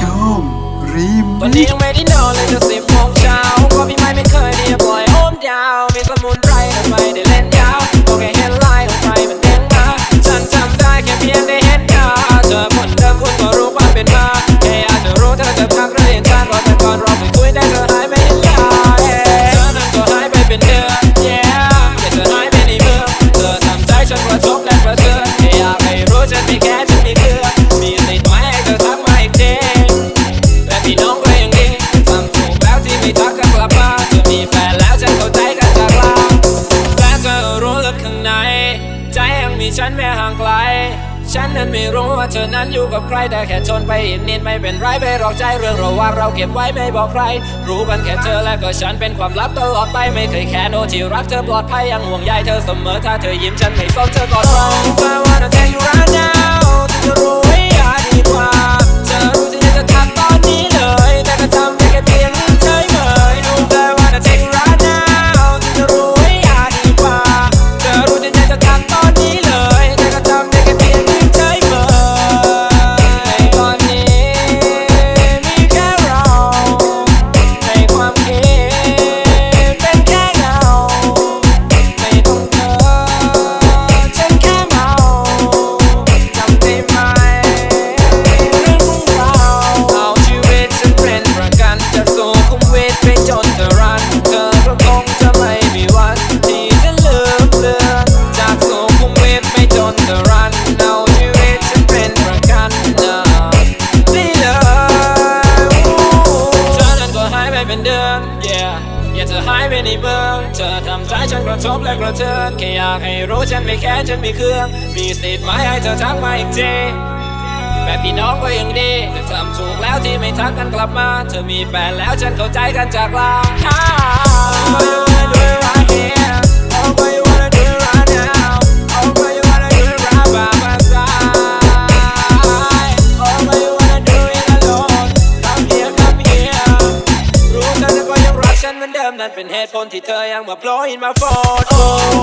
ชมรีมวันนี้ยังไม่ได้นอนเลยจะสิ ใครแต่แค่ชนไปนิดไม่เป็นไรไม่รอกใจเรื่องระหว่างเราเก็บไว้ไม่บอกใคร รู้กันแค่เธอและก็ฉันเป็นความลับตลอดไปไม่เคยแค่โนที่รักเธอปลอดภัยยังห่วงใยเธอเสมอถ้าเธอยิ้มฉันไม่ฟ้องเธอกอดเรา I wanna take you right now เธอจะรู้ เธอทำใจฉันกระทบและกระเทือนแค่อยากให้รู้ฉันไม่แค่ฉันมีเครื่อง มีสิทธิ์ไหมให้เธอทักมาอีกทีแบบพี่น้องก็ยังดีแต่ทำถูกแล้วที่ไม่ทักกันกลับมา เธอมีแฟนแล้วฉันเข้าใจกันจากลาด้วยรักเอง นั่นเป็นเหตุผลที่เธอยังมา blowing my phone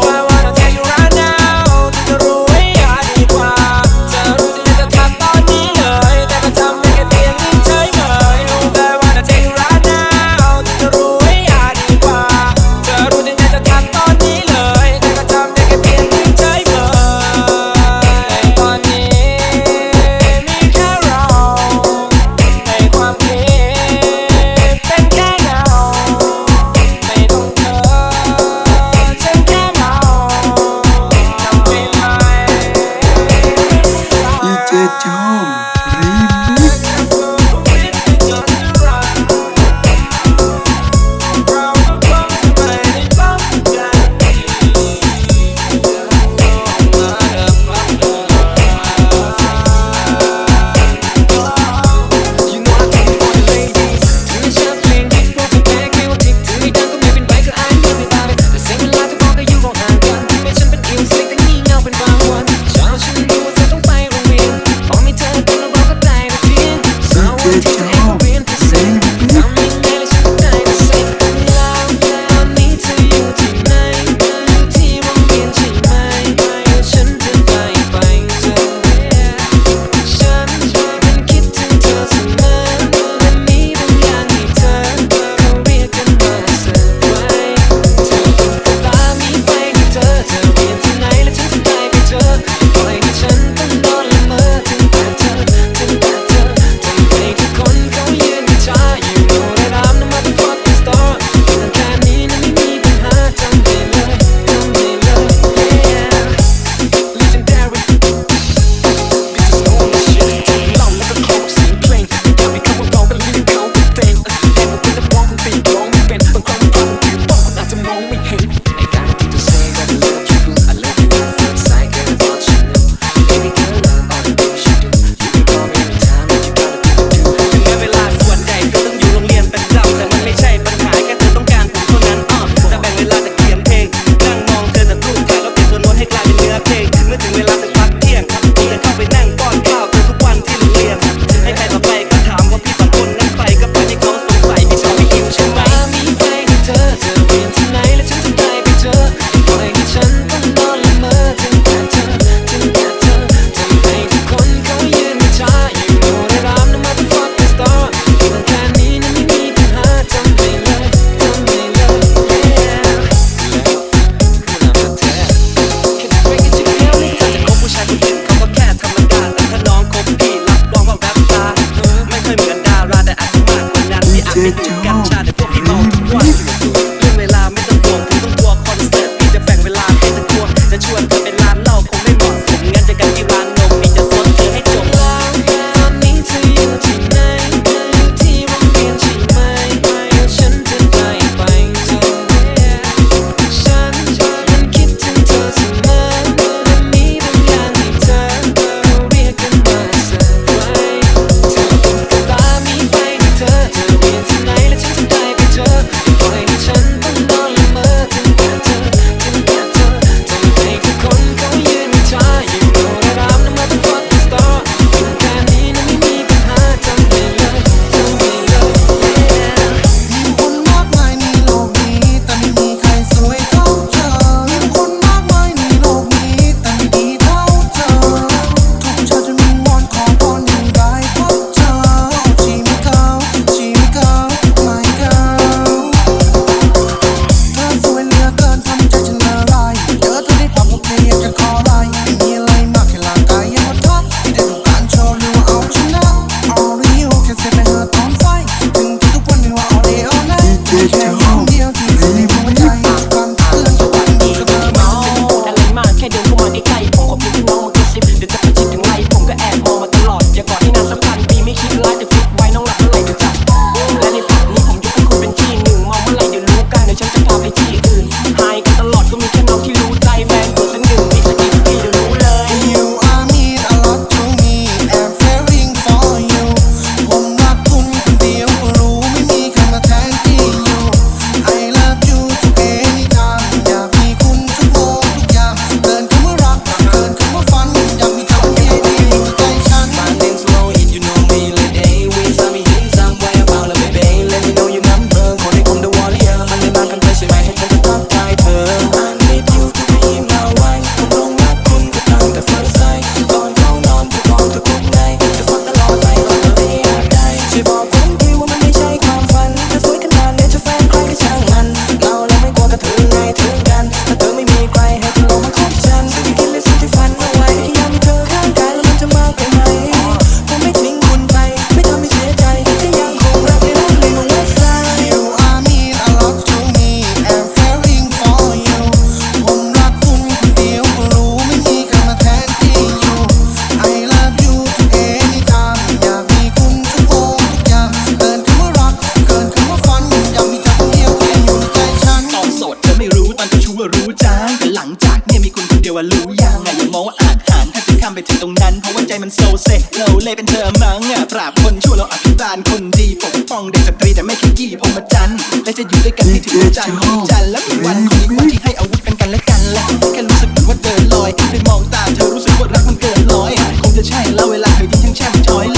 อย่าอย่มองว่าอาจหางถ้าถึงคำไปถึงตรงนั้น เพราะว่าใจมันโซเซเราเลยเป็นเธอมั้ง่ปราบคนชั่วเราอภิบาลคนดีปกป้องเด็กสตรีแต่ไม่ขยี้พรหมจันทร์และจะอยู่ด้วยกันให้ถึงจันทร์ของจันทร์และมีวันของวันที่ให้อาวุธกันกันและกันและแค่รู้สึกว่าเดินลอยไปมองตาเธอรู้สึกว่ารักมันเกินร้อยคงจะใช่แล้วเวลาเธอที่ทั้งแช่มช้อย